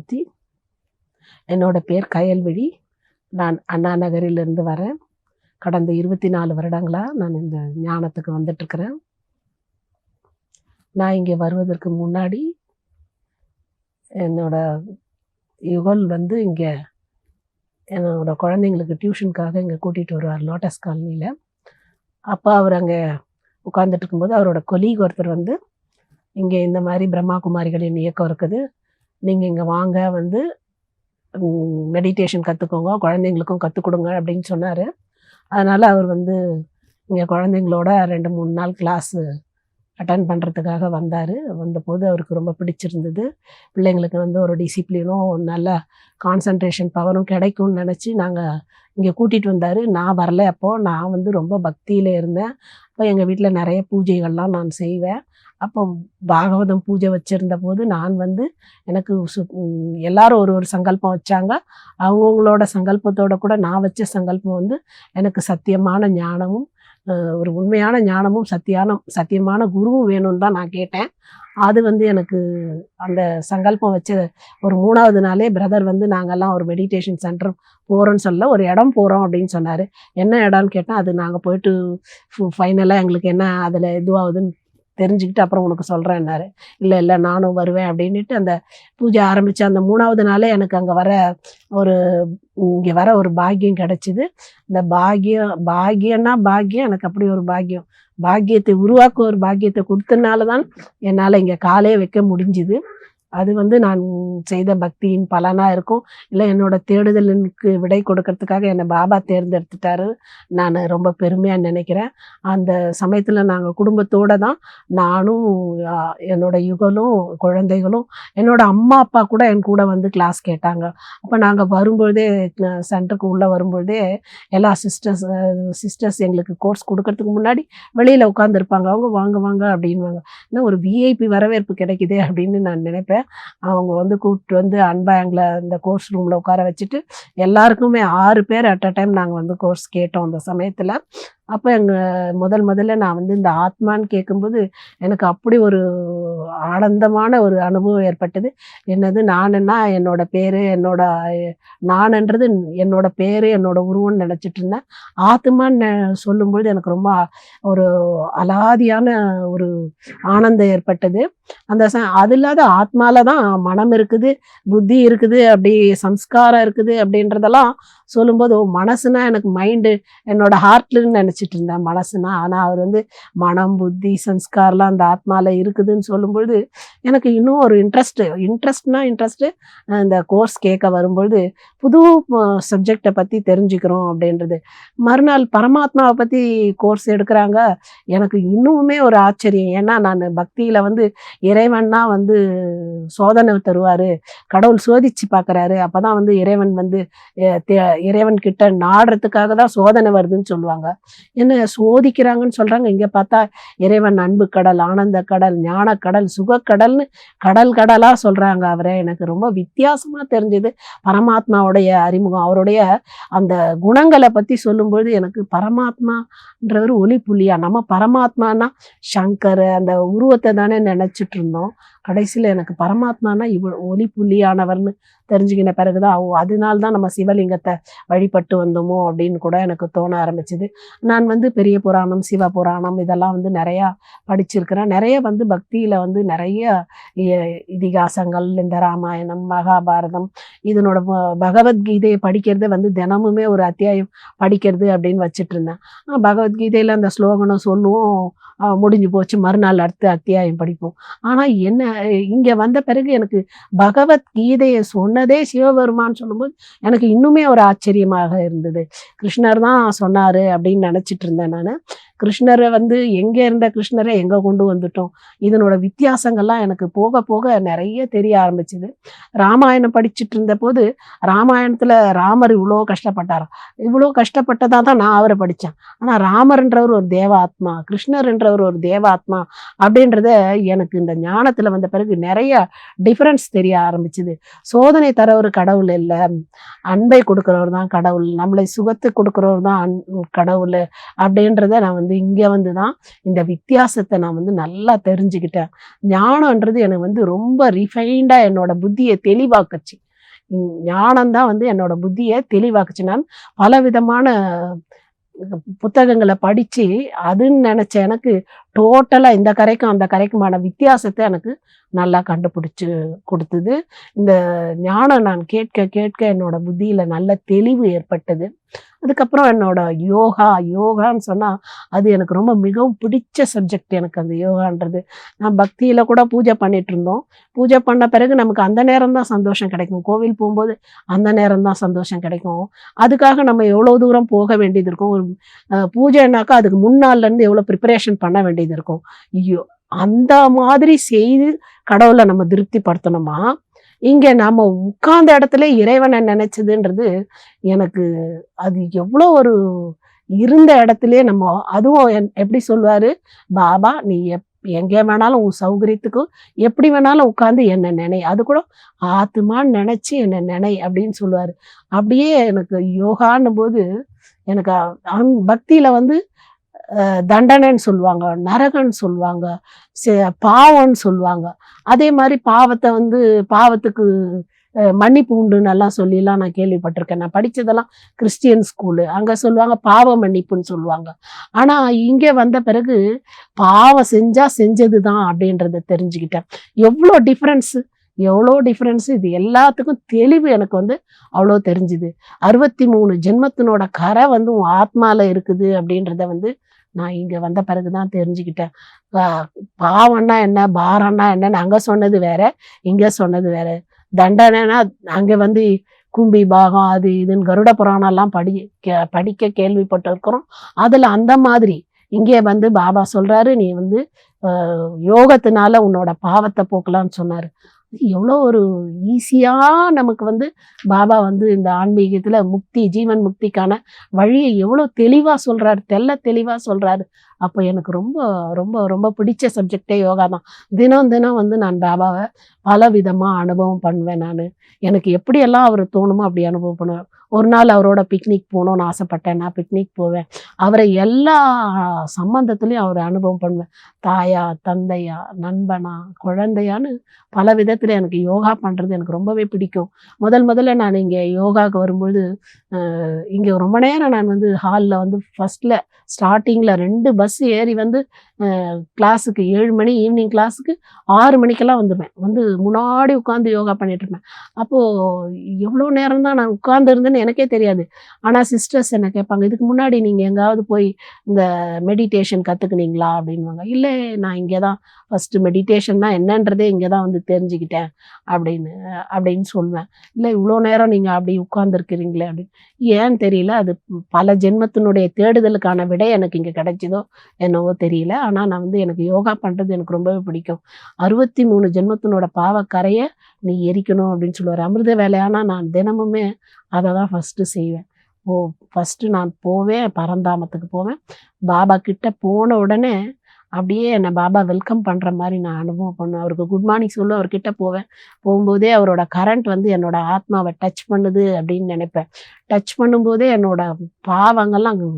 ஜெயந்தி என்னோடய என்னோட பேர் கயல்விழி. நான் அண்ணா நகரிலிருந்து வரேன். கடந்த இருபத்தி நாலு வருடங்களாக நான் இந்த ஞானத்துக்கு வந்துட்டுருக்கிறேன். நான் இங்கே வருவதற்கு முன்னாடி என்னோட யுகல் வந்து இங்கே என்னோட குழந்தைங்களுக்கு டியூஷனுக்காக இங்கே கூட்டிகிட்டு வருவார் லோட்டஸ் காலனியில். அப்போ அவர் அங்கே உட்காந்துட்டு இருக்கும்போது அவரோட கொலீக் ஒருத்தர் வந்து இங்கே இந்த மாதிரி பிரம்மா குமாரிகளின் இயக்கம் இருக்குது. நீங்கள் இங்கே வாங்க வந்து மெடிடேஷன் கற்றுக்கோங்க குழந்தைங்களுக்கும் கற்றுக் கொடுங்க அப்படின்னு சொன்னார். அதனால் அவர் வந்து இங்கே குழந்தைங்களோட ரெண்டு மூணு நாள் கிளாஸு அட்டன் பண்ணுறதுக்காக வந்தார். வந்தபோது அவருக்கு ரொம்ப பிடிச்சிருந்தது. பிள்ளைங்களுக்கு வந்து ஒரு டிசிப்ளினும் நல்ல கான்சன்ட்ரேஷன் பவரும் கிடைக்கும்னு நினச்சி நாங்கள் இங்கே கூட்டிகிட்டு வந்தார். நான் வரல அப்போது நான் வந்து ரொம்ப பக்தியில் இருந்தேன். அப்போ எங்கள் வீட்டில் நிறைய பூஜைகள்லாம் நான் செய்வேன். அப்போ பாகவதம் பூஜை வச்சுருந்த போது நான் வந்து எனக்கு சு எல்லாரும் ஒரு ஒரு சங்கல்பம் வச்சாங்க. அவங்கவுங்களோட சங்கல்பத்தோட கூட நான் வச்ச சங்கல்பம் வந்து எனக்கு சத்தியமான ஞானமும் ஒரு உண்மையான ஞானமும் சத்தியான சத்தியமான குருவும் வேணும்னு தான் நான் கேட்டேன். அது வந்து எனக்கு அந்த சங்கல்பம் வச்ச ஒரு மூணாவது நாளே பிரதர் வந்து நாங்கெல்லாம் ஒரு மெடிடேஷன் சென்டர் போகிறோன்னு சொல்ல ஒரு இடம் போகிறோம் அப்படின்னு சொன்னார். என்ன இடம்னு கேட்டால் அது நாங்கள் போயிட்டு ஃபைனலாக எங்களுக்கு என்ன அதில் இதுவாகுதுன்னு தெரிஞ்சுக்கிட்டு அப்புறம் உனக்கு சொல்கிறேன்னாரு இல்லை இல்லை நானும் வருவேன் அப்படின்ட்டு அந்த பூஜை ஆரம்பித்த அந்த மூணாவது நாளே எனக்கு அங்கே வர ஒரு இங்கே வர ஒரு பாக்கியம் கிடச்சிது. இந்த பாக்கியம் பாக்கியம்னா பாக்கியம் எனக்கு அப்படி ஒரு பாக்கியம். பாக்கியத்தை உருவாக்க ஒரு பாக்கியத்தை கொடுத்தனால தான் என்னால் இங்கே காலே வைக்க முடிஞ்சுது. அது வந்து நான் செய்த பக்தியின் பலனாக இருக்கும். இல்லை என்னோட தேடுதலுக்கு விடை கொடுக்கறதுக்காக என்னை பாபா தேர்ந்தெடுத்துட்டாரு. நான் ரொம்ப பெருமையாக நினைக்கிறேன். அந்த சமயத்தில் நாங்கள் குடும்பத்தோடு தான் நானும் என்னோட யுகலும் குழந்தைகளும் என்னோட அம்மா அப்பா கூட என் கூட வந்து கிளாஸ் கேட்டாங்க. அப்போ நாங்கள் வரும்பொழுதே சென்டருக்கு உள்ளே வரும்பொழுதே எல்லா சிஸ்டர்ஸ் சிஸ்டர்ஸ் எங்களுக்கு கோர்ஸ் கொடுக்கறதுக்கு முன்னாடி வெளியில் உட்காந்துருப்பாங்க அவங்க வாங்க வாங்க அப்படின்வாங்க இன்னும் ஒரு விஐபி வரவேற்பு கிடைக்குதே அப்படின்னு நான் நினைப்பேன். அவங்க வந்து கூப்பிட்டு வந்து அன்பா எங்களை இந்த கோர்ஸ் ரூமில் உட்கார வச்சுட்டு எல்லாருக்குமே ஆறு பேர் அட் அ டைம் நாங்கள் வந்து கோர்ஸ் கேட்டோம் அந்த சமயத்தில். அப்போ எங்கள் முதல் முதல்ல நான் வந்து இந்த ஆத்மான்னு கேட்கும்போது எனக்கு அப்படி ஒரு ஆனந்தமான ஒரு அனுபவம் ஏற்பட்டது. என்னது நானுன்னா என்னோட பேர் என்னோட அஹ், நான்ன்றது என்னோட பேர் என்னோட உருவம்னு நினச்சிட்டு இருந்தேன் ஆத்மான்னு சொல்லும்பொழுது எனக்கு ரொம்ப ஒரு அலாதியான ஒரு ஆனந்தம் ஏற்பட்டது. அந்த ச அது இல்லாத ஆத்மால தான் மனம் இருக்குது புத்தி இருக்குது அப்படி சம்ஸ்காரம் இருக்குது அப்படின்றதெல்லாம் சொல்லும்போது மனசுனா எனக்கு மைண்டு என்னோட ஹார்ட்லன்னு நினச்சி நினச்சிட்டு இருந்தேன் மனசுனா ஆனால் அவர் வந்து மனம் புத்தி சம்ஸ்காரம்லாம் அந்த ஆத்மாவில் இருக்குதுன்னு சொல்லும்பொழுது எனக்கு இன்னும் ஒரு இன்ட்ரெஸ்ட்டு இன்ட்ரெஸ்ட்னா இன்ட்ரெஸ்ட்டு இந்த கோர்ஸ் கேட்க வரும்பொழுது புது சப்ஜெக்டை பற்றி தெரிஞ்சுக்கிறோம் அப்படின்றது. மறுநாள் பரமாத்மாவை பற்றி கோர்ஸ் எடுக்கிறாங்க. எனக்கு இன்னுமே ஒரு ஆச்சரியம். ஏன்னா நான் பக்தியில் வந்து இறைவன்னா வந்து சோதனை தருவார். கடவுள் சோதிச்சு பார்க்குறாரு அப்போ தான் வந்து இறைவன் வந்து இறைவன் கிட்ட நாடுறதுக்காக தான் சோதனை வருதுன்னு சொல்லுவாங்க. என்ன சோதிக்கிறாங்கன்னு சொல்கிறாங்க இங்கே பார்த்தா இறைவன் அன்பு கடல் ஆனந்த கடல் ஞான கடல் சுகக்கடல்னு கடல் கடலாக சொல்கிறாங்க அவரை. எனக்கு ரொம்ப வித்தியாசமாக தெரிஞ்சது. பரமாத்மாவுடைய அறிமுகம். அவருடைய அந்த குணங்களை பற்றி சொல்லும்பொழுது எனக்கு பரமாத்மான்றவர் ஒளி புள்ளியா. நம்ம பரமாத்மானா சங்கர் அந்த உருவத்தை தானே நினச்சிட்டு இருந்தோம். கடைசியில் எனக்கு பரமாத்மானா இவ ஒளி புள்ளியானவர்னு தெரிஞ்சுக்கின பிறகுதான் ஓ அதனால்தான் நம்ம சிவலிங்கத்தை வழிபட்டு வந்தோமோ அப்படின்னு கூட எனக்கு தோண ஆரம்பிச்சுது. நான் வந்து பெரிய புராணம் சிவ புராணம் இதெல்லாம் வந்து நிறையா படிச்சிருக்கிறேன். நிறைய வந்து பக்தியில் வந்து நிறைய இதிகாசங்கள் இந்த ராமாயணம் மகாபாரதம் இதனோட பகவத்கீதையை படிக்கிறதே வந்து தினமுமே ஒரு அத்தியாயம் படிக்கிறது அப்படின்னு வச்சுட்டு இருந்தேன். பகவத்கீதையில் அந்த ஸ்லோகனம் சொல்லுவோம். முடிஞ்சு போச்சு. மறுநாள் அடுத்து அத்தியாயம் படிப்போம். ஆனால் என்ன இங்கே வந்த பிறகு எனக்கு பகவத்கீதையை சொன்னதே சிவபெருமான் சொல்லும்போது எனக்கு இன்னுமே ஒரு ஆச்சரியமாக இருந்தது. கிருஷ்ணர் தான் சொன்னார் அப்படின்னு நினச்சிட்டு இருந்தேன் நான். கிருஷ்ணரை வந்து எங்கே இருந்த கிருஷ்ணரை எங்கே கொண்டு வந்துட்டோம்? இதனோட வித்தியாசங்கள்லாம் எனக்கு போக போக நிறைய தெரிய ஆரம்பிச்சுது. ராமாயணம் படிச்சுட்டு இருந்தபோது ராமாயணத்தில் ராமர் இவ்வளோ கஷ்டப்பட்டார்? இவ்வளோ கஷ்டப்பட்டதாக தான் நான் அவரை படித்தேன் ஆனால் ராமர்ன்றவர் ஒரு தேவாத்மா கிருஷ்ணர்ன்றவர் ஒரு தேவாத்மா அப்படின்றத எனக்கு இந்த ஞானத்தில் வந்த பிறகு நிறைய டிஃப்ரென்ஸ் தெரிய ஆரம்பிச்சுது. சோதனை தரவர் கடவுள் இல்லை. அன்பை கொடுக்குறவர் தான் கடவுள். நம்மளை சுகத்து கொடுக்குறவர் தான் அன் கடவுள் அப்படின்றத நான் வந்து இங்கே வந்து தான் இந்த வித்தியாசத்தை நான் வந்து நல்லா தெரிஞ்சுக்கிட்டேன். ஞானன்றது எனக்கு வந்து ரொம்ப ரிஃபைண்டாக என்னோட புத்தியை தெளிவாக்குச்சு. உம் ஞானம்தான் வந்து என்னோட புத்தியை தெளிவாக்குச்சு. நான் பல விதமான புத்தகங்களை படித்து அதுன்னு நினச்ச எனக்கு டோட்டலாக இந்த கரைக்கும் அந்த கரைக்குமான வித்தியாசத்தை எனக்கு நல்லா கண்டுபிடிச்சு கொடுத்தது. இந்த ஞானம் நான் கேட்க கேட்க என்னோட புத்தியில் நல்ல தெளிவு ஏற்பட்டது. அதுக்கப்புறம் என்னோட யோகா யோகான்னு சொன்னால் அது எனக்கு ரொம்ப மிகவும் பிடிச்ச சப்ஜெக்ட் எனக்கு அந்த யோகான்றது. நான் பக்தியில் கூட பூஜை பண்ணிட்டு இருந்தோம் பூஜை பண்ண பிறகு நமக்கு அந்த நேரம் தான் சந்தோஷம் கிடைக்கும். கோவில் போகும்போது அந்த நேரம் தான் சந்தோஷம் கிடைக்கும். அதுக்காக நம்ம எவ்வளோ தூரம் போக வேண்டியது இருக்கும்? ஒரு பூஜைனாக்கா அதுக்கு முன்னாள்லேருந்து எவ்வளோ ப்ரிப்பரேஷன் பண்ண வேண்டியது இருக்கும்? ஐயோ! அந்த மாதிரி செய்து கடவுளை நம்ம திருப்திப்படுத்தணுமா? இங்கே நாம் உட்கார்ந்த இடத்துல இறைவனை நினைச்சதுன்றது எனக்கு அது எவ்வளோ ஒரு இருந்த இடத்துலயே நம்ம அதுவும் என்- எப்படி சொல்வாரு? பாபா நீ எப் எங்கே வேணாலும் உன் சௌகரியத்துக்கும் எப்படி வேணாலும் உட்காந்து என்னை நினை அது கூட ஆத்துமான்னு நினச்சி என்னை நினை அப்படின்னு சொல்லுவார் அப்படியே எனக்கு யோகான்னும் போது எனக்கு அந் பக்தியில் வந்து தண்டனைன்னு சொல்லுவாங்க நரகன்னு சொல்லுவாங்க சே- பாவம்னு சொல்லுவாங்க. அதே மாதிரி பாவத்தை வந்து பாவத்துக்கு மன்னிப்பு உண்டுன்னு எல்லாம் சொல்லிலாம் நான் கேள்விப்பட்டிருக்கேன். நான் படித்ததெல்லாம் கிறிஸ்டியன் ஸ்கூலு. அங்கே சொல்லுவாங்க பாவ மன்னிப்புன்னு சொல்லுவாங்க. ஆனால் இங்கே வந்த பிறகு பாவம் செஞ்சால் செஞ்சது தான் அப்படின்றத தெரிஞ்சுக்கிட்டேன். எவ்வளோ டிஃப்ரென்ஸு எவ்வளோ டிஃப்ரென்ஸ் இது எல்லாத்துக்கும் தெளிவு எனக்கு வந்து அவ்வளோ தெரிஞ்சுது. அறுபத்தி மூணு ஜென்மத்தினோட கரை வந்து உன் ஆத்மாவில் இருக்குது அப்படின்றத வந்து நான் இங்க வந்த பிறகுதான் தெரிஞ்சுக்கிட்டேன். பாவம்னா என்ன பாரம்னா என்னன்னு அங்க சொன்னது வேற இங்க சொன்னது வேற. தண்டனைனா அங்க வந்து கும்பி பாகம் அது இதுன்னு கருட புராணம் எல்லாம் படி கே- படிக்க கேள்விப்பட்டிருக்கிறோம். அதில் அதுல அந்த மாதிரி இங்கே வந்து பாபா சொல்றாரு நீ வந்து யோகத்தினால உன்னோட பாவத்தை போக்கலாம்னு சொன்னாரு. எவ்வளோ ஒரு ஈஸியாக நமக்கு வந்து பாபா வந்து இந்த ஆன்மீகத்தில் முக்தி ஜீவன் முக்திக்கான வழியை எவ்வளோ தெளிவாக சொல்கிறாரு தெல்ல தெளிவாக சொல்கிறாரு அப்போ எனக்கு ரொம்ப ரொம்ப ரொம்ப பிடிச்ச சப்ஜெக்டே யோகா தான். தினம் தினம் வந்து நான் பாபாவை பல விதமாக அனுபவம் பண்ணுவேன் நான். எனக்கு எப்படியெல்லாம் அவர் தோணுமோ அப்படி அனுபவம் பண்ணுவேன் ஒரு நாள் அவரோட பிக்னிக் போகணும்னு ஆசைப்பட்டேன். நான் பிக்னிக் போவேன். அவரை எல்லா சம்பந்தத்துலேயும் அவரை அனுபவம் பண்ணுவேன். தாயா தந்தையா நண்பனா குழந்தையான்னு பல விதத்தில் எனக்கு யோகா பண்ணுறது எனக்கு ரொம்பவே பிடிக்கும். முதல் முதல்ல நான் இங்கே யோகாவுக்கு வரும்பொழுது இங்கே ரொம்ப நேரம் நான் வந்து ஹாலில் வந்து ஃபஸ்ட்டில் ஸ்டார்டிங்கில் ரெண்டு பஸ் ஏறி வந்து கிளாஸுக்கு ஏழு மணி ஈவினிங் கிளாஸுக்கு ஆறு மணிக்கெல்லாம் வந்துடுவேன் வந்து முன்னாடி உட்காந்து யோகா பண்ணிட்டுருப்பேன் அப்போது எவ்வளோ நேரம் தான் நான் உட்காந்துருந்தேன்னு எனக்கே தெரியாது. ஆனால் சிஸ்டர்ஸ் என்ன கேட்பாங்க இதுக்கு முன்னாடி நீங்கள் எங்கேயாவது போய் இந்த மெடிடேஷன் கற்றுக்குனீங்களா அப்படின்வாங்க இல்லை நான் இங்கே தான். ஃபஸ்ட்டு மெடிடேஷன்னா என்னன்றதே இங்கே தான் வந்து தெரிஞ்சுக்கிட்டேன். அப்படின்னு அப்படின்னு சொல்லுவேன். இல்லை இவ்வளோ நேரம் நீங்கள் அப்படி உட்காந்துருக்கிறீங்களே அப்படின்னு ஏன்னு தெரியல. அது பல ஜென்மத்தினுடைய தேடுதலுக்கான விடை எனக்கு இங்கே கிடைச்சதோ என்னவோ தெரியல. ஆனால் நான் வந்து எனக்கு யோகா பண்ணுறது எனக்கு ரொம்பவே பிடிக்கும். அறுபத்தி மூணு ஜென்மத்தினோட பாவக்கரையை நீ எரிக்கணும் அப்படின்னு சொல்லுவார். அமிர்த வேலையானால் நான் தினமுமே அதை தான் ஃபஸ்ட்டு செய்வேன். ஓ ஃபஸ்ட்டு நான் போவேன் பரந்தாமத்துக்கு போவேன். பாபா கிட்ட போன உடனே அப்படியே என்னை பாபா வெல்கம் பண்ணுற மாதிரி நான் அனுபவம் பண்ணுவேன். அவருக்கு குட் மார்னிங் சொல்ல அவர்கிட்ட போவேன். போகும்போதே அவரோட கரண்ட் வந்து என்னோட ஆத்மாவை டச் பண்ணுது அப்படின்னு நினைப்பேன். டச் பண்ணும்போதே என்னோட பாவங்கள்லாம் அங்கே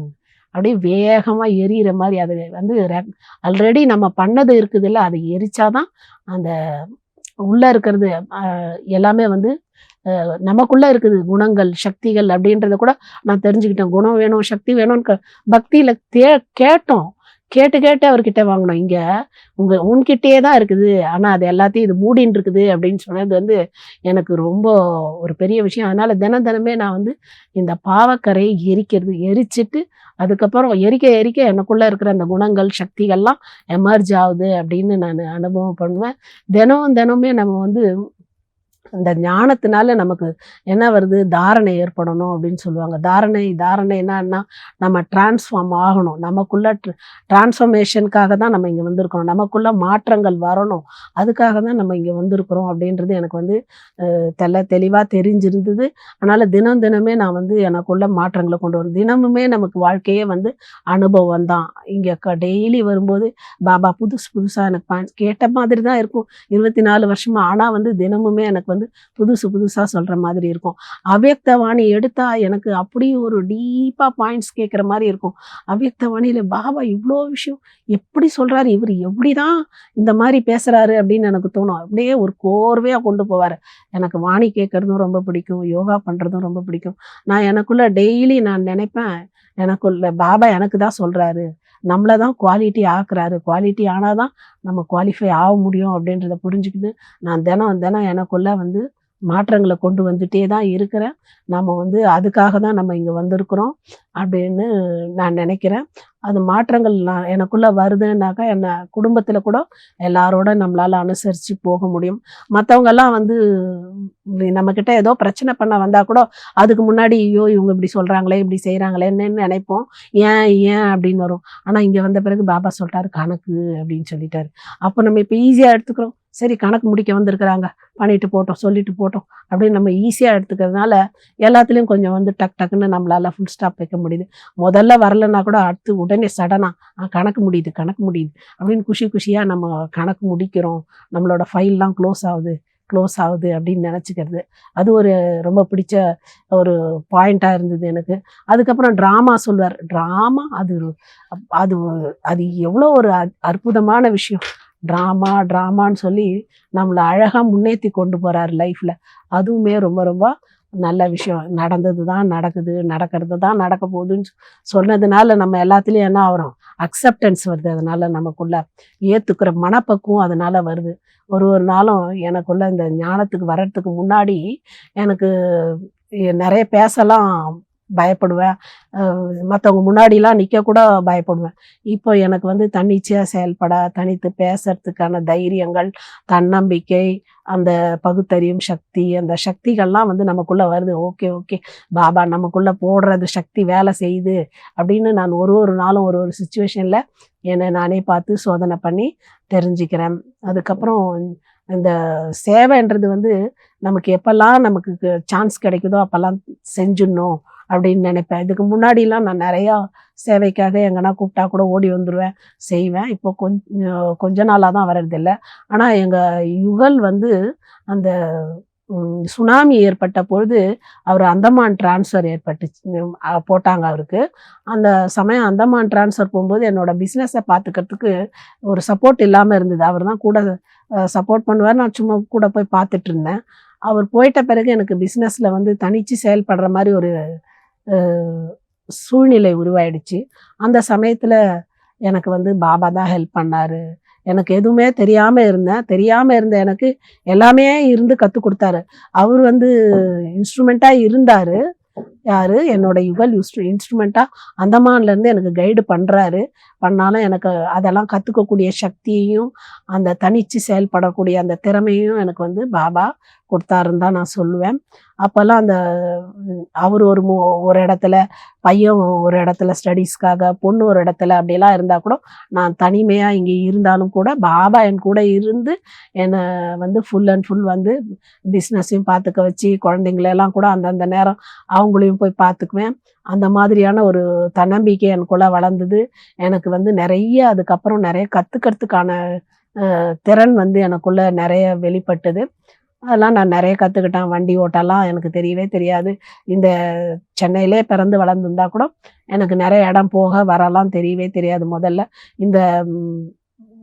அப்படியே வேகமாக எரியிற மாதிரி அது வந்து ஆல்ரெடி நம்ம பண்ணது இருக்குதுல்ல அதை எரிச்சாதான் அந்த உள்ளே இருக்கிறது எல்லாமே வந்து நமக்குள்ளே இருக்குது குணங்கள் சக்திகள் அப்படின்றத கூட நான் தெரிஞ்சுக்கிட்டேன். குணம் வேணும் சக்தி வேணும்னு க- பக்தியில் தே கேட்டோம். கேட்டு கேட்டு அவர்கிட்ட வாங்கணும். இங்க உங்க உன்கிட்டயே தான் இருக்குது. ஆனா அது எல்லாத்தையும் இது மூடின்னு இருக்குது அப்படின்னு சொன்னது வந்து எனக்கு ரொம்ப ஒரு பெரிய விஷயம். அதனால தினம் தினமே நான் வந்து இந்த பாவக்கரையை எரிக்கிறது எரிச்சிட்டு அதுக்கப்புறம் எரிக்க எரிக்க எனக்குள்ள இருக்கிற அந்த குணங்கள் சக்திகள்லாம் எமர்ஜ் ஆகுது அப்படின்னு நான் அனுபவம் பண்ணுவேன். தினமும் தினமே நம்ம வந்து அந்த ஞானத்தினால நமக்கு என்ன வருது? தாரணை ஏற்படணும் அப்படின்னு சொல்லுவாங்க. தாரணை தாரணை என்னன்னா நம்ம டிரான்ஸ்ஃபார்ம் ஆகணும். நமக்குள்ள டிரான்ஸ்ஃபர்மேஷனுக்காக தான் நம்ம இங்கே வந்திருக்கிறோம் நமக்குள்ள மாற்றங்கள் வரணும். அதுக்காக தான் நம்ம இங்கே வந்திருக்கிறோம் அப்படின்றது எனக்கு வந்து அஹ், தெல்ல தெளிவாக தெரிஞ்சிருந்தது. அதனால் தினம் தினமே நான் வந்து எனக்குள்ள மாற்றங்களை கொண்டு வரணும் தினமுமே நமக்கு வாழ்க்கையே வந்து அனுபவம் தான். இங்கே டெய்லி வரும்போது பாபா புதுசு புதுசாக எனக்கு கேட்ட மாதிரி தான் இருக்கும். இருபத்தி நாலு வருஷமாக ஆனால் வந்து தினமுமே எனக்கு வந்து புதுசு புதுசாக சொல்கிற மாதிரி இருக்கும். அவ்யக்தவாணி வாணி எனக்கு அப்படி ஒரு டீப்பாக பாயிண்ட்ஸ் கேட்குற மாதிரி இருக்கும். அவ்யக்தவாணியில் பாபா இவ்வளோ விஷயம் எப்படி சொல்கிறாரு இவர் எப்படி தான் இந்த மாதிரி பேசுகிறாரு அப்படின்னு எனக்கு தோணும். அப்படியே ஒரு கோர்வையாக கொண்டு போவார். எனக்கு வாணி கேட்குறதும் ரொம்ப பிடிக்கும். யோகா பண்ணுறதும் ரொம்ப பிடிக்கும். நான் எனக்குள்ள டெய்லி நான் நினைப்பேன். எனக்குள்ள பாபா எனக்கு தான் சொல்கிறாரு நம்மளை தான் குவாலிட்டி ஆக்குறாரு. குவாலிட்டி ஆனால் தான் நம்ம குவாலிஃபை ஆக முடியும் அப்படின்றத புரிஞ்சுக்கிட்டு நான் தினம் தினம் எனக்குள்ளே வந்து மாற்றங்களை கொண்டு வந்துட்டே தான் இருக்கிறேன். நம்ம வந்து அதுக்காக தான் நம்ம இங்கே வந்திருக்கிறோம். அப்படின்னு நான் நினைக்கிறேன். அது மாற்றங்கள் நான் எனக்குள்ளே வருதுன்னாக்கா என்ன குடும்பத்தில் கூட எல்லாரோட நம்மளால் அனுசரித்து போக முடியும். மற்றவங்கெல்லாம் வந்து நம்மக்கிட்ட ஏதோ பிரச்சனை பண்ண வந்தால் கூட அதுக்கு முன்னாடி ஐயோ இவங்க இப்படி சொல்கிறாங்களே இப்படி செய்கிறாங்களேன்னு நினைப்போம். ஏன் ஏன்? அப்படின்னு வரும். ஆனால் இங்கே வந்த பிறகு பாபா சொல்லிட்டாரு கணக்கு அப்படின்னு சொல்லிட்டாரு. அப்போ நம்ம இப்போ ஈஸியாக எடுத்துக்கிறோம். சரி கணக்கு முடிக்க வந்திருக்கிறாங்க. பண்ணிட்டு போட்டோம் சொல்லிட்டு போட்டோம். அப்படின்னு நம்ம ஈஸியாக எடுத்துக்கிறதுனால எல்லாத்துலேயும் கொஞ்சம் வந்து டக் டக்குன்னு நம்மளால ஃபுல் ஸ்டாப் வைக்க முடியுது. முதல்ல வரலைன்னா கூட அடுத்து உடனே சடனாக கணக்கு முடியுது கணக்கு முடியுது. அப்படின்னு குஷி குஷியாக நம்ம கணக்கு முடிக்கிறோம். நம்மளோட ஃபைல்லாம் க்ளோஸ் ஆகுது க்ளோஸ் ஆகுது அப்படின்னு நினச்சிக்கிறது. அது ஒரு ரொம்ப பிடிச்ச ஒரு பாயிண்ட்டாக இருந்தது எனக்கு. அதுக்கப்புறம் ட்ராமா சொல்வார். ட்ராமா அது அது அது எவ்வளோ ஒரு அற்புதமான விஷயம். ட்ராமா ட்ராமான்னு சொல்லி நம்மளை அழகாக முன்னேற்றி கொண்டு போகிறார் லைஃப்பில் அதுவுமே ரொம்ப ரொம்ப நல்ல விஷயம். நடந்தது தான் நடக்குது நடக்கிறது தான் நடக்க போகுதுன்னு சொ- சொன்னதுனால நம்ம எல்லாத்துலேயும் என்ன ஆகிறோம்? அக்செப்டன்ஸ் வருது. அதனால நமக்குள்ள ஏற்றுக்கிற மனப்பக்குவம் அதனால வருது. ஒரு ஒரு நாளும் எனக்குள்ள இந்த ஞானத்துக்கு வர்றதுக்கு முன்னாடி எனக்கு நிறைய பேசலாம் பயப்படுவேன். மற்றவங்க முன்னாடிலாம் நிற்க கூட பயப்படுவேன். இப்போ எனக்கு வந்து தன்னிச்சையாக செயல்பட தனித்து பேசுறதுக்கான தைரியங்கள் தன்னம்பிக்கை அந்த பகுத்தறியும் சக்தி அந்த சக்திகள்லாம் வந்து நமக்குள்ளே வருது. Okay okay. பாபா நமக்குள்ளே போடுறது சக்தி வேலை செய்யுது அப்படின்னு நான் ஒரு ஒரு நாளும் ஒரு ஒரு சுச்சுவேஷனில் என்னை நானே பார்த்து சோதனை பண்ணி தெரிஞ்சுக்கிறேன். அதுக்கப்புறம் இந்த சேவைன்றது வந்து நமக்கு எப்பெல்லாம் நமக்கு சான்ஸ் கிடைக்குதோ அப்போல்லாம் செஞ்சிடணும். அப்படின்னு நினைப்பேன். இதுக்கு முன்னாடிலாம் நான் நிறையா சேவைக்காக எங்கன்னா கூப்பிட்டா கூட ஓடி வந்துடுவேன் செய்வேன். இப்போ கொஞ்சம் கொஞ்ச நாளாக தான் வர்றதில்ல. ஆனால் எங்கள் யுகல் வந்து அந்த சுனாமி ஏற்பட்ட பொழுது அவர் அந்தமான் டிரான்ஸ்ஃபர் ஏற்பட்டுச்சு போட்டாங்க அவருக்கு. அந்த சமயம் அந்தமான் டிரான்ஸ்ஃபர் போகும்போது என்னோட பிஸ்னஸை பார்த்துக்கிறதுக்கு ஒரு சப்போர்ட் இல்லாமல் இருந்தது. அவர் தான் கூட சப்போர்ட் பண்ணுவார். நான் சும்மா கூட போய் பார்த்துட்டு இருந்தேன். அவர் போயிட்ட பிறகு எனக்கு பிஸ்னஸில் வந்து தனிச்சு செயல்படுற மாதிரி ஒரு சூழ்நிலை உருவாயிடுச்சு. அந்த சமயத்தில் எனக்கு வந்து பாபா தான் ஹெல்ப் பண்ணாரு. எனக்கு எதுவுமே தெரியாமல் இருந்தேன் தெரியாமல் இருந்த எனக்கு எல்லாமே இருந்து கற்றுக் கொடுத்தாரு. அவர் வந்து இன்ஸ்ட்ருமெண்ட்டாக இருந்தார். யார்? என்னோட யுகல் இன்ஸ்ட்ரு இன்ஸ்ட்ருமெண்ட்டாக அந்தமான்லேருந்து எனக்கு கைடு பண்ணுறாரு பண்ணாலும் எனக்கு அதெல்லாம் கற்றுக்கக்கூடிய சக்தியையும் அந்த தனிச்சு செயல்படக்கூடிய அந்த திறமையும் எனக்கு வந்து பாபா கொடுத்தாருன்னு தான் நான் சொல்லுவேன். அப்போல்லாம் அந்த அவர் ஒரு மு ஒரு இடத்துல பையன் ஒரு இடத்துல ஸ்டடீஸ்க்காக பொண்ணு ஒரு இடத்துல அப்படிலாம் இருந்தால் கூட நான் தனிமையாக இங்கே இருந்தாலும் கூட பாபா என் கூட இருந்து என்னை வந்து ஃபுல் அண்ட் ஃபுல் வந்து பிஸ்னஸையும் பார்த்துக்க வச்சு குழந்தைங்களெல்லாம் கூட அந்தந்த நேரம் அவங்களையும் போய் பார்த்துக்குவேன். அந்த மாதிரியான ஒரு தன்னம்பிக்கை எனக்குள்ளே வளர்ந்தது. எனக்கு வந்து நிறைய அதுக்கப்புறம் நிறைய கற்றுக்கிறதுக்கான திறன் வந்து எனக்குள்ள நிறைய வெளிப்பட்டது. அதெல்லாம் நான் நிறைய கற்றுக்கிட்டேன் வண்டி ஓட்டலாம் எனக்கு தெரியவே தெரியாது. இந்த சென்னையிலே பிறந்து வளர்ந்துருந்தா கூட எனக்கு நிறைய இடம் போக வரலாம் தெரியவே தெரியாது முதல்ல. இந்த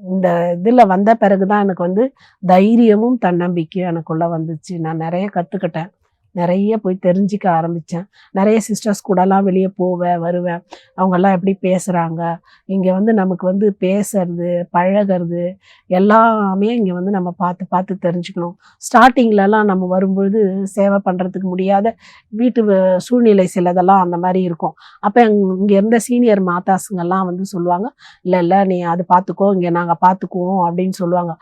இந்த இதில் வந்த பிறகு தான் எனக்கு வந்து தைரியமும் தன்னம்பிக்கையும் எனக்குள்ளே வந்துச்சு. நான் நிறைய கற்றுக்கிட்டேன் நிறைய போய் தெரிஞ்சுக்க ஆரம்பித்தேன் நிறைய சிஸ்டர்ஸ் கூடலாம் வெளியே போவேன் வருவேன். அவங்கெல்லாம் எப்படி பேசுகிறாங்க இங்கே வந்து நமக்கு வந்து பேசுறது பழகிறது எல்லாமே இங்கே வந்து நம்ம பார்த்து பார்த்து தெரிஞ்சுக்கணும். ஸ்டார்டிங்லலாம் நம்ம வரும்பொழுது சேவை பண்ணுறதுக்கு முடியாத வீட்டு சூழ்நிலை சிலதெல்லாம் அந்த மாதிரி இருக்கும். அப்போ இங்கே இருந்த சீனியர் மாதாஸுங்கெல்லாம் வந்து சொல்லுவாங்க இல்லை இல்லை நீ அது பார்த்துக்கோ இங்கே நாங்கள் பார்த்துக்குவோம் அப்படின்னு சொல்லுவாங்க.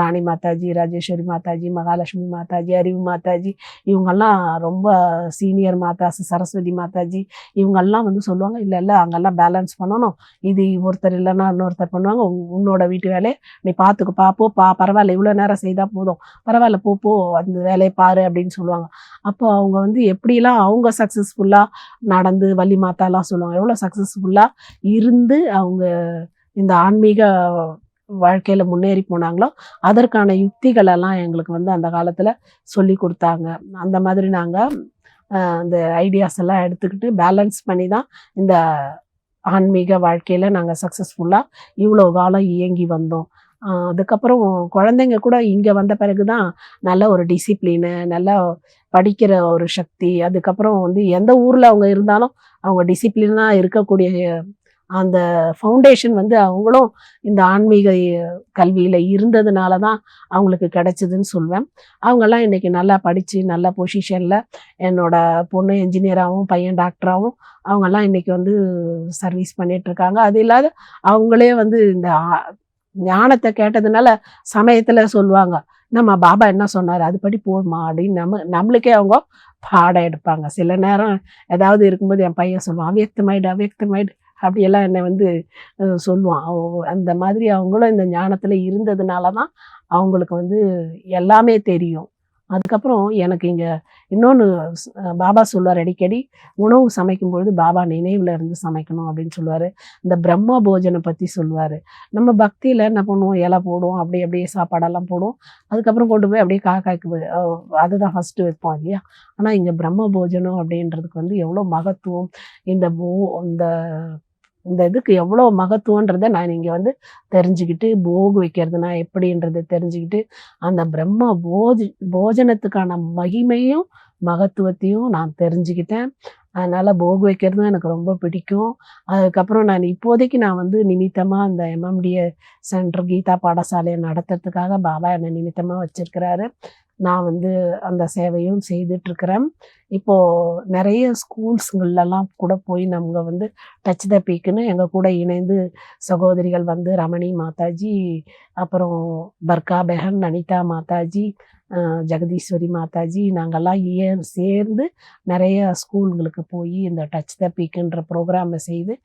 ராணி மாதாஜி ராஜேஸ்வரி மாதாஜி மகாலட்சுமி மாதாஜி அறிவு மாதாஜி இவங்கெல்லாம் ரொம்ப சீனியர் மாதாஸ் சரஸ்வதி மாதாஜி இவங்கெல்லாம் வந்து சொல்லுவாங்க இல்லை இல்லை அங்கெல்லாம் பேலன்ஸ் பண்ணணும். இது ஒருத்தர் இல்லைன்னா இன்னொருத்தர் பண்ணுவாங்க. உங் உன்னோட வீட்டு வேலையை நீ பார்த்துக்கு பார்ப்போ பா பரவாயில்ல இவ்வளோ நேரம் செய்தால் போதும். பரவாயில்ல போ போ அந்த வேலையை பாரு அப்படின்னு சொல்லுவாங்க. அப்போ அவங்க வந்து எப்படிலாம் அவங்க சக்ஸஸ்ஃபுல்லாக நடந்து வள்ளி மாத்தாலாம் சொல்லுவாங்க. எவ்வளோ சக்ஸஸ்ஃபுல்லாக இருந்து அவங்க இந்த ஆன்மீக வாழ்க்கையில் முன்னேறி போனாங்களோ அதற்கான யுக்திகளெல்லாம் எங்களுக்கு வந்து அந்த காலத்தில் சொல்லி கொடுத்தாங்க. அந்த மாதிரி நாங்கள் அந்த ஐடியாஸ் எல்லாம் எடுத்துக்கிட்டு பேலன்ஸ் பண்ணி தான் இந்த ஆன்மீக வாழ்க்கையில் நாங்கள் சக்ஸஸ்ஃபுல்லாக இவ்வளோ காலம் இயங்கி வந்தோம். அதுக்கப்புறம் குழந்தைங்க கூட இங்கே வந்த பிறகு தான் நல்ல ஒரு டிசிப்ளினு நல்ல படிக்கிற ஒரு சக்தி அதுக்கப்புறம் வந்து எந்த ஊரில் அவங்க இருந்தாலும் அவங்க டிசிப்ளினாக இருக்கக்கூடிய அந்த ஃபவுண்டேஷன் வந்து அவங்களும் இந்த ஆன்மீக கல்வியில் இருந்ததுனால தான் அவங்களுக்கு கிடைச்சதுன்னு சொல்வேன். அவங்கெல்லாம் இன்னைக்கு நல்லா படித்து நல்ல பொசிஷனில் என்னோட பொண்ணு என்ஜினியராகவும் பையன் டாக்டராகவும் அவங்கெல்லாம் இன்றைக்கி வந்து சர்வீஸ் பண்ணிகிட்ருக்காங்க அது இல்லாத அவங்களே வந்து இந்த ஞானத்தை கேட்டதுனால சமயத்தில் சொல்லுவாங்க நம்ம பாபா என்ன சொன்னார்? அதுபடி போதுமா அப்படின்னு நம்ம நம்மளுக்கே அவங்க பாடம் எடுப்பாங்க. சில நேரம் ஏதாவது இருக்கும்போது என் பையன் சொல்லுவான் அவ்யக்தமாயிடு அவ்யக்தமாயிடு அப்படியெல்லாம் என்னை வந்து சொல்லுவான். அந்த மாதிரி அவங்களும் இந்த ஞானத்தில் இருந்ததுனால தான் அவங்களுக்கு வந்து எல்லாமே தெரியும். அதுக்கப்புறம் எனக்கு இங்கே இன்னொன்று பாபா சொல்லுவார் அடிக்கடி உணவு சமைக்கும் பொழுது பாபா நினைவில் இருந்து சமைக்கணும் அப்படின்னு சொல்லுவார். இந்த பிரம்ம போஜனம் பற்றி சொல்லுவார். நம்ம பக்தியில் என்ன பண்ணுவோம்? இலை போடுவோம் அப்படி அப்படியே சாப்பாடெல்லாம் போடுவோம். அதுக்கப்புறம் கொண்டு போய் அப்படியே காக்காய்க்கு அதுதான் ஃபர்ஸ்ட் வைப்போம் இல்லையா? ஆனால் இங்கே பிரம்ம போஜனம் அப்படின்றதுக்கு வந்து எவ்வளோ மகத்துவம். இந்த போ இந்த இந்த இதுக்கு எவ்வளோ மகத்துவன்றதை நான் இங்கே வந்து தெரிஞ்சுக்கிட்டு போகு வைக்கிறதுனா எப்படின்றத தெரிஞ்சுக்கிட்டு அந்த பிரம்ம போஜி போஜனத்துக்கான மகிமையும் மகத்துவத்தையும் நான் தெரிஞ்சுக்கிட்டேன். அதனால் போக வைக்கிறதும் எனக்கு ரொம்ப பிடிக்கும். அதுக்கப்புறம் நான் இப்போதைக்கு நான் வந்து நிமித்தமாக அந்த எம்எம்டிஏ சென்டர் கீதா பாடசாலையை நடத்துறதுக்காக பாபா என்னை நிமித்தமாக வச்சுருக்கிறாரு. நான் வந்து அந்த சேவையும் செய்துட்ருக்கிறேன் இப்போது நிறைய ஸ்கூல்ஸுங்களெல்லாம் கூட போய் நம்ம வந்து டச் த பீக்குன்னு எங்கள் கூட இணைந்து சகோதரிகள் வந்து ரமணி மாதாஜி அப்புறம் பர்கா பெஹன் அனிதா மாதாஜி ஜெகதீஸ்வரி மாதாஜி நாங்கள்லாம் ஏ சேர்ந்து நிறைய ஸ்கூல்களுக்கு போய் இந்த டச் த பீக்குன்ற ப்ரோக்ராமை செய்து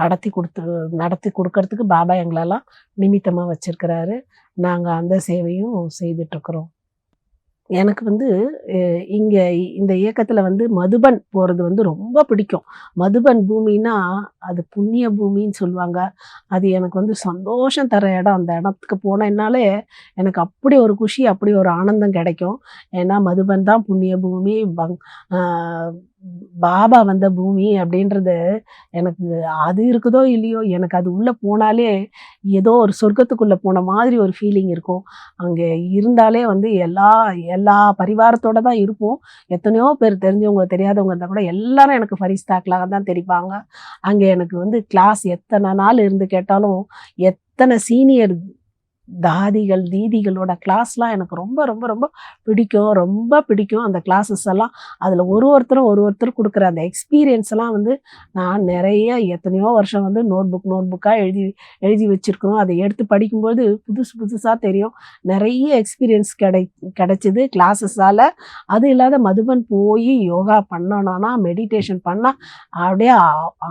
நடத்தி கொடுத்து நடத்தி கொடுக்கறதுக்கு பாபா எங்களெல்லாம் நிமித்தமாக வச்சுருக்கிறாரு. நாங்கள் அந்த சேவையும் செய்துட்ருக்குறோம் எனக்கு வந்து இங்கே இந்த இயக்கத்தில் வந்து மதுபன் போகிறது வந்து ரொம்ப பிடிக்கும். மதுபன் பூமின்னா அது புண்ணிய பூமின்னு சொல்லுவாங்க. அது எனக்கு வந்து சந்தோஷம் தர இடம். அந்த இடத்துக்கு போனேன்னாலே எனக்கு அப்படி ஒரு குஷி அப்படி ஒரு ஆனந்தம் கிடைக்கும். ஏன்னா மதுபன் தான் புண்ணிய பூமி பங் பாபா வந்த பூமி அப்படின்றது எனக்கு அது இருக்குதோ இல்லையோ எனக்கு அது உள்ளே போனாலே ஏதோ ஒரு சொர்க்கத்துக்குள்ளே போன மாதிரி ஒரு ஃபீலிங் இருக்கும். அங்கே இருந்தாலே வந்து எல்லா எல்லா பரிவாரத்தோட தான் இருப்போம். எத்தனையோ பேர் தெரிஞ்சவங்க தெரியாதவங்க இருந்தால் கூட எல்லாரும் எனக்கு ஃபரிஸ்தாக்களாக தான் தெரிப்பாங்க. அங்கே எனக்கு வந்து கிளாஸ் எத்தனை நாள் இருந்து கேட்டாலும் எத்தனை சீனியர் தாதிகள் தீதிகளோட கிளாஸ்லாம் எனக்கு ரொம்ப ரொம்ப ரொம்ப பிடிக்கும். ரொம்ப பிடிக்கும் அந்த கிளாஸஸ் எல்லாம். அதில் ஒரு ஒருத்தரும் ஒரு ஒருத்தர் கொடுக்குற அந்த எக்ஸ்பீரியன்ஸ் எல்லாம் வந்து நான் நிறைய எத்தனையோ வருஷம் வந்து நோட் புக் நோட் புக்காக எழுதி எழுதி வச்சுருக்கணும் அதை எடுத்து படிக்கும்போது புதுசு புதுசாக தெரியும். நிறைய எக்ஸ்பீரியன்ஸ் கிடை கிடைச்சிது கிளாஸஸால் அது இல்லாத மதுபன் போய் யோகா பண்ணோன்னா மெடிடேஷன் பண்ணால் அப்படியே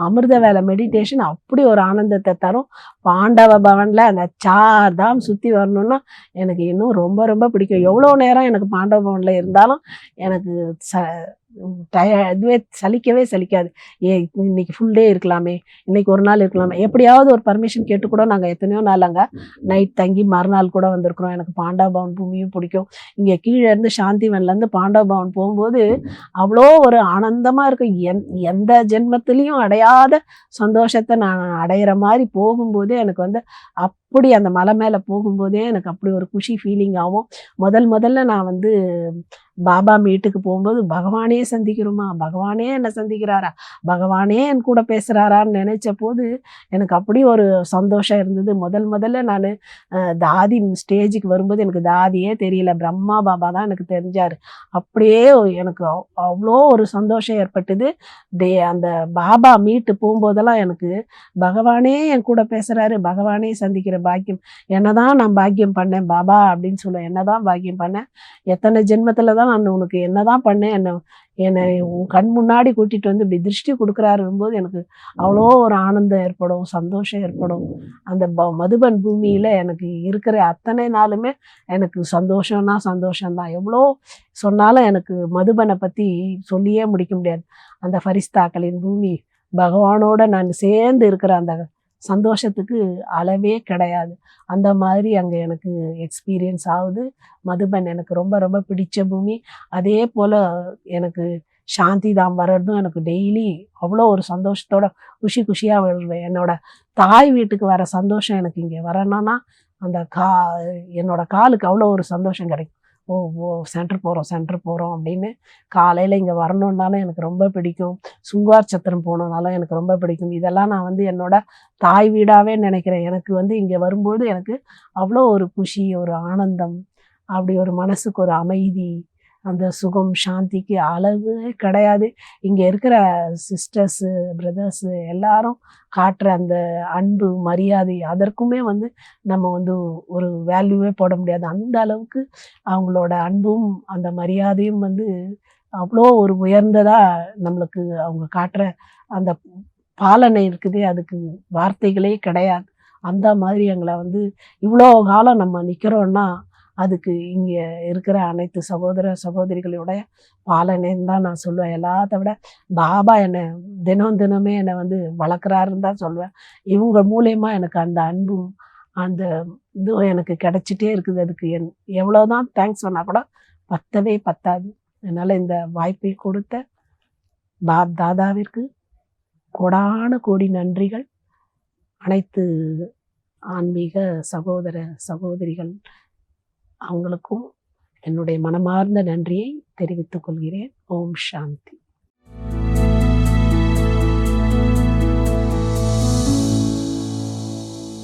அமிர்த வேலை மெடிடேஷன் அப்படி ஒரு ஆனந்தத்தை தரும். பாண்டவ பவனில் அந்த சார் தாம் சுற்றி வரணும்னா எனக்கு இன்னும் ரொம்ப ரொம்ப பிடிக்கும். எவ்வளோ நேரம் எனக்கு பாண்டவ பவனில் இருந்தாலும் எனக்கு ச டய இதுவே சலிக்கவே சலிக்காது. ஏ இன்னைக்கு ஃபுல் டே இருக்கலாமே இன்னைக்கு ஒரு நாள் இருக்கலாமே. எப்படியாவது ஒரு பர்மிஷன் கேட்டு கூட நாங்கள் எத்தனையோ நாள் அங்கே நைட் தங்கி மறுநாள் கூட வந்திருக்கிறோம். எனக்கு பாண்டா பவன் பூமியும் பிடிக்கும். இங்கே கீழே இருந்து சாந்திவன்லேருந்து பாண்டா பவன் போகும்போது அவ்வளோ ஒரு ஆனந்தமாக இருக்கும். எந் எந்த ஜென்மத்திலையும் அடையாத சந்தோஷத்தை நான் அடையிற மாதிரி போகும்போதே எனக்கு வந்து அப்படி அந்த மலை மேலே போகும்போதே எனக்கு அப்படி ஒரு குஷி ஃபீலிங் ஆகும் முதல் முதல்ல நான் வந்து பாபா மீட்டுக்கு போகும்போது பகவானே சந்திக்கிறோமா? பகவானே என்னை சந்திக்கிறாரா? பகவானே என் கூட பேசுகிறாரான்னு நினச்ச போது எனக்கு அப்படி ஒரு சந்தோஷம் இருந்தது. முதல் முதல்ல நான் தாதி ஸ்டேஜுக்கு வரும்போது எனக்கு தாதியே தெரியல. பிரம்மா பாபா தான் எனக்கு தெரிஞ்சார். அப்படியே எனக்கு அவ்- அவ்வளோ ஒரு சந்தோஷம் ஏற்பட்டது. டே அந்த பாபா மீட்டு போகும்போதெல்லாம் எனக்கு பகவானே என் கூட பேசுகிறாரு பகவானே சந்திக்கிற பாக்கியம். என்னதான் நான் பாக்கியம் பண்ணேன் பாபா அப்படின்னு சொல்லுவேன் என்னதான் பாக்கியம் பண்ணேன். எத்தனை ஜென்மத்தில் தான் நான் உனக்கு என்னதான் பண்ணேன் என்ன என்னை உன் கண் முன்னாடி கூட்டிட்டு வந்து இப்படி திருஷ்டி கொடுக்குறாருங்கும்போது எனக்கு அவ்வளோ ஒரு ஆனந்தம் ஏற்படும் சந்தோஷம் ஏற்படும். அந்த ப- மதுபன் பூமியில் எனக்கு இருக்கிற அத்தனை நாளுமே எனக்கு சந்தோஷம்னா சந்தோஷம்தான். எவ்வளோ சொன்னாலும் எனக்கு மதுபனை பற்றி சொல்லியே முடிக்க முடியாது. அந்த ஃபரிஸ்தாக்களின் பூமி பகவானோட நான் சேர்ந்து இருக்கிற அந்த சந்தோஷத்துக்கு அளவே கிடையாது. அந்த மாதிரி அங்கே எனக்கு எக்ஸ்பீரியன்ஸ் ஆகுது. மதுபன் எனக்கு ரொம்ப ரொம்ப பிடிச்ச பூமி. அதே போல் எனக்கு சாந்தி தாம் வர்றதும் எனக்கு டெய்லி அவ்வளோ ஒரு சந்தோஷத்தோட குஷி குஷியாக வருவேன். என்னோட தாய் வீட்டுக்கு வர சந்தோஷம் எனக்கு இங்கே வரணும்னா அந்த கா என்னோட காலுக்கு அவ்வளோ ஒரு சந்தோஷம் கிடைக்கும். ஓ ஓ சென்டர் போகிறோம் சென்டர் போகிறோம் அப்படின்னு காலையில் இங்கே வரணுன்னாலும் எனக்கு ரொம்ப பிடிக்கும். சுங்குவார் சத்திரம் போகணுன்னாலும் எனக்கு ரொம்ப பிடிக்கும். இதெல்லாம் நான் வந்து என்னோட தாய் வீடாகவே நினைக்கிறேன். எனக்கு வந்து இங்கே வரும்போது எனக்கு அவ்வளோ ஒரு குஷி ஒரு ஆனந்தம் அப்படி ஒரு மனசுக்கு ஒரு அமைதி அந்த சுகம் சாந்திக்கு அளவு கிடையாது. இங்கே இருக்கிற சிஸ்டர்ஸு பிரதர்ஸு எல்லாரும் காட்டுற அந்த அன்பு மரியாதை அதற்குமே வந்து நம்ம வந்து ஒரு வேல்யூவே போட முடியாது. அந்த அளவுக்கு அவங்களோட அன்பும் அந்த மரியாதையும் வந்து அவ்வளோ ஒரு உயர்ந்ததாக நம்மளுக்கு அவங்க காட்டுற அந்த பாலனை இருக்குது அதுக்கு வார்த்தைகளே கிடையாது. அந்த மாதிரி எங்களை வந்து இவ்வளோ காலம் நம்ம நிற்கிறோன்னா அதுக்கு இங்கே இருக்கிற அனைத்து சகோதர சகோதரிகளுடைய பாலனைன்னு தான் நான் சொல்லுவேன். எல்லாத்த விட பாபா என்னை தினம் தினமே என்னை வந்து வளர்க்குறாருன்னு தான் சொல்லுவேன். இவங்க மூலயமா எனக்கு அந்த அன்பும் அந்த இதுவும் எனக்கு கிடைச்சிட்டே இருக்குது. அதுக்கு என் எவ்வளோதான் தேங்க்ஸ் சொன்னால் கூட பத்தவே பத்தாது. அதனால் இந்த வாய்ப்பை கொடுத்த பாப் தாதாவிற்கு கோடான கோடி நன்றிகள். அனைத்து ஆன்மீக சகோதர சகோதரிகள் அவங்களுக்கும் என்னுடைய மனமார்ந்த நன்றியை தெரிவித்துக் கொள்கிறேன். ஓம் சாந்தி.